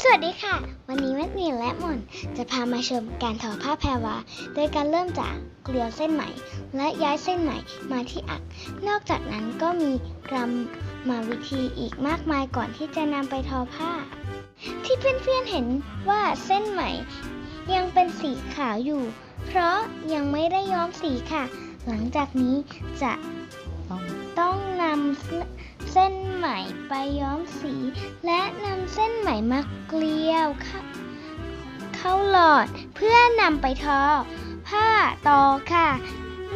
สวัสดีค่ะ วันนี้แม่นีและมอนจะพามาชมการทอผ้าแพรวา โดยการเริ่มจากเกลียวเส้นไหม และย้ายเส้นไหมมาที่อัก นอกจากนั้นก็มีกรรมมาวิธีอีกมากมายก่อนที่จะนำไปทอผ้า ที่เพื่อนๆเห็นว่าเส้นไหมยังเป็นสีขาวอยู่ เพราะยังไม่ได้ย้อมสีค่ะ หลังจากนี้จะต้องนำเส้นไหมไปย้อมสี มมาเกลียวเข้าเข้าหลอดเพื่อนำไปทอ ผ้าต่อค่ะ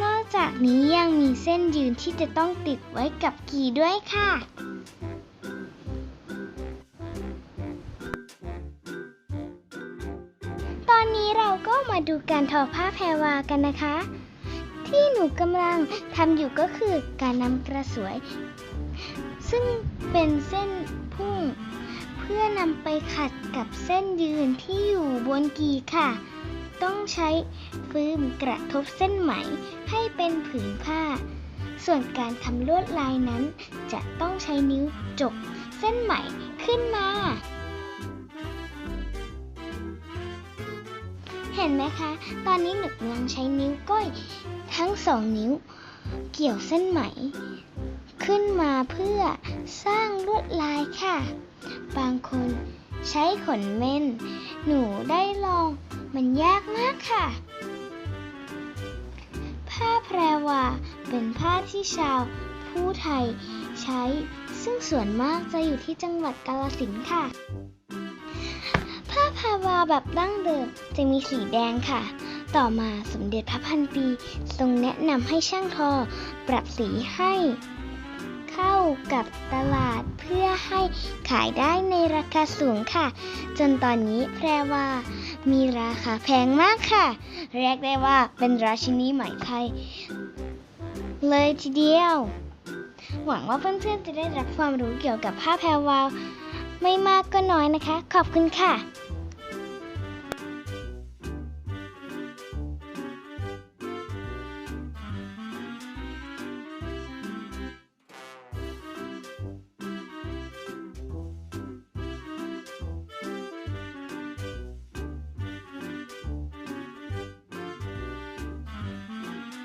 นอกจากนี้ยังมีเส้นยืนที่จะต้องติดไว้กับกี่ด้วยค่ะตอนนี้เราก็มาดูการทอผ้าแพรวากันนะคะ ที่หนูกำลังทำอยู่ก็คือการนำกระสวย ซึ่งเป็นเส้นพุ่ง นำไปขัดกับเส้นยืนที่อยู่บนกีค่ะ ต้องใช้ฟืมกระทบเส้นไหมให้เป็นผืนผ้า ส่วนการทำลวดลายนั้น จะต้องใช้นิ้วจกเส้นไหมขึ้นมา เห็นไหมคะ ตอนนี้หนูกำลังใช้นิ้วก้อยทั้งสองนิ้ว เกี่ยวเส้นไหม ขึ้นมาเพื่อสร้างลวดลายค่ะ บางคนใช้ขนเม่น หนูได้ลองมันยากมากค่ะ ผ้าแพรวาเป็นผ้าที่ชาวผู้ไทยใช้ซึ่งส่วนมากจะอยู่ที่จังหวัดกาฬสินธุ์ค่ะ ผ้าพาวาแบบดั้งเดิมจะมีสีแดงค่ะ ต่อมาสมเด็จพระพันปีทรงแนะนำให้ช่างทอ ปรับสีให้ เข้ากับตลาดเพื่อให้ขายได้ในราคาสูงค่ะ จนตอนนี้แพรว่า มีราคาแพงมากค่ะ เรียกได้ว่าเป็นราชินีไหมไทย เลยทีเดียว หวังว่าเพื่อนๆจะได้รับความรู้เกี่ยวกับผ้าแพรวาไม่มากก็น้อยนะคะ ขอบคุณค่ะ